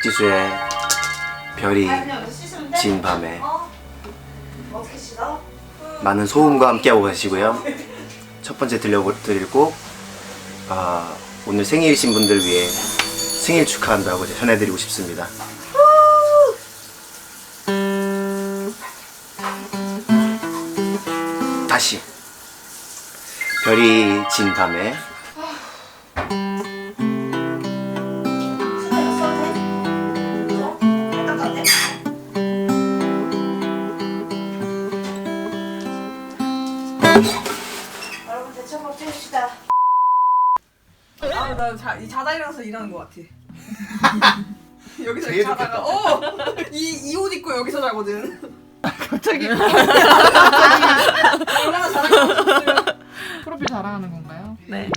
박지수의 별이 진 밤에? 많은 소음과 함께하고 계시고요. 첫 번째 들려드리고 아, 오늘 생일이신 분들 위해 생일 축하한다고 전해드리고 싶습니다. 다시 별이 진 밤에 여러분 대체 한번 해줍시다. 아 나 자, 이 자다 일어나서 일하는 것 같아. 여기서 자다가 좋겠다. 어이 이 옷 입고 여기서 자거든. 갑자기 얼마나 잘하겠어. 프로필 자랑하는 건가요? 네.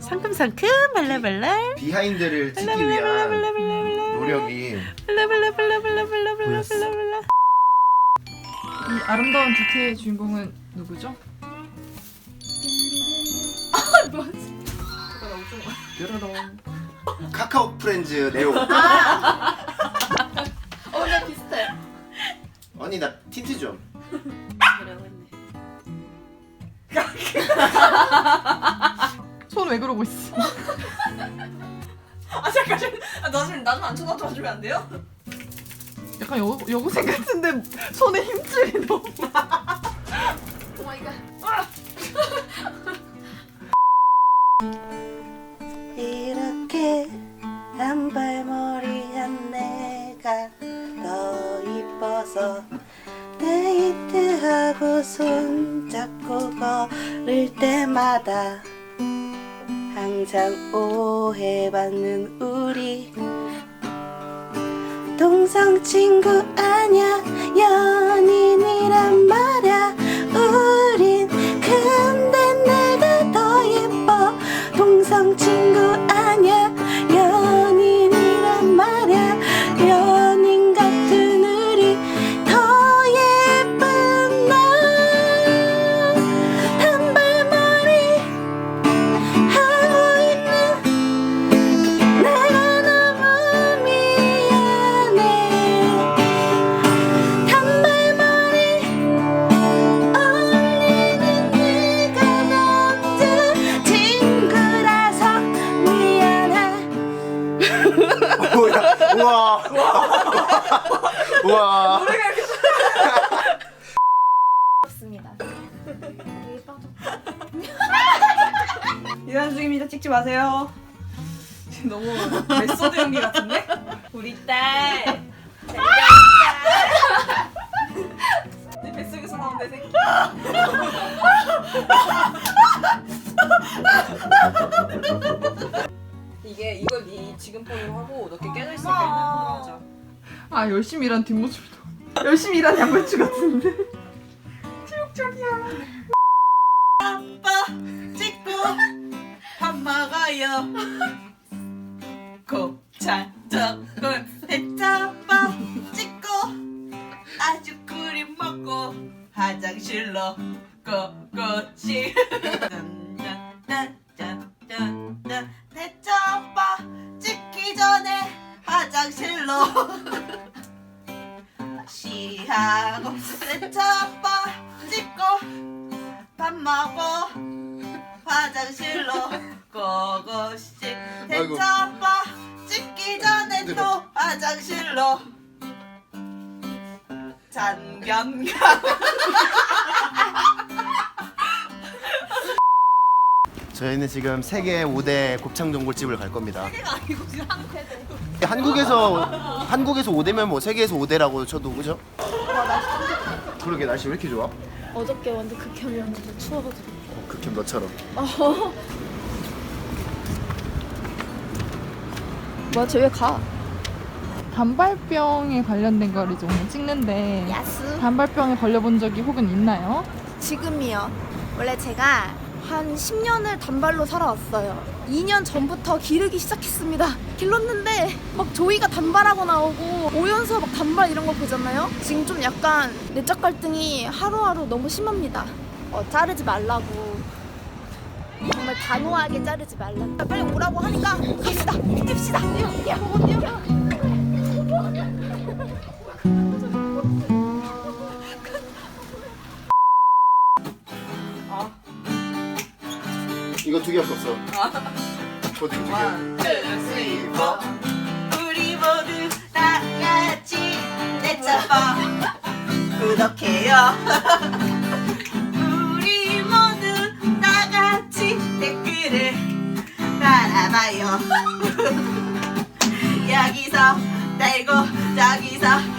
상큼상큼 발라발라 비하인드를 찍기 위한 노력이 보였어. 이 아름다운 디테의 주인공은 누구죠? 뾰로롱. 카카오 프렌즈 네오. 어, 나 비슷해. 언니 나 틴트 좀. 손왜 그러고 있어? 아 잠깐 아, 나좀 나좀 안 쳐다봐 주면 안 돼요? 약간 여, 여고생 같은데 손에 힘줄이 너무 이렇게 단발머리한 내가 더 이뻐서 데이트하고 손잡고 걸을 때마다 항상 오해받는 우리 동성 친구 아냐 우와. 일하는 중입니다. 찍지 마세요. 지금 너무 메소드 연기 같은데? 우리 딸. 내 뱃속에서 나온 내 새끼. 이게 이걸 네 지금 폰으로 하고 너게 깨져 있을 때 핸드폰으로 하자. 아 열심히 일한 뒷모습도 열심히 일한 양배추 같은데. 체육적이야. 찍고 밥 먹어요. 곱창 젓골 대짜밥 찍고 아주 그림 먹고 화장실로 짠짠짠짠짠 대짜밥 찍기 전에 화장실로 시하고 대짜밥 찍고 밥 먹고 화장실로 고고씩 아이고. 대처봐 찍기 전에 또 화장실로. 잔견가 저희는 지금 세계 5대 곱창 전골집을 갈 겁니다. 한국에서 한국에서 5대면 뭐 세계에서 5대라고 쳐도 그죠? 그러게 날씨 왜 이렇게 좋아? 어저께 완전 극혐이었는데 추워가지고 어, 극혐 너처럼. 뭐야 쟤 왜 가? 단발병에 관련된 걸 이제 오늘 찍는데 야스 단발병에 걸려본 적이 혹은 있나요? 지금이요 원래 제가 한 10년을 단발로 살아왔어요. 2년 전부터 기르기 시작했습니다. 길렀는데 막 조이가 단발하고 나오고 오연서 막 단발 이런 거 보잖아요? 지금 좀 약간 내적 갈등이 하루하루 너무 심합니다. 어, 자르지 말라고. 정말 단호하게 자르지 말라고. 빨리 오라고 하니까 갑시다. 뜁시다. 예야 보고 뛰어 개밖에 없어. 고등 두 개. 우리 모두 다 같이 내차봐 구독해요 우리 모두 다 같이 댓글을 달아봐요 여기서 달고 저기서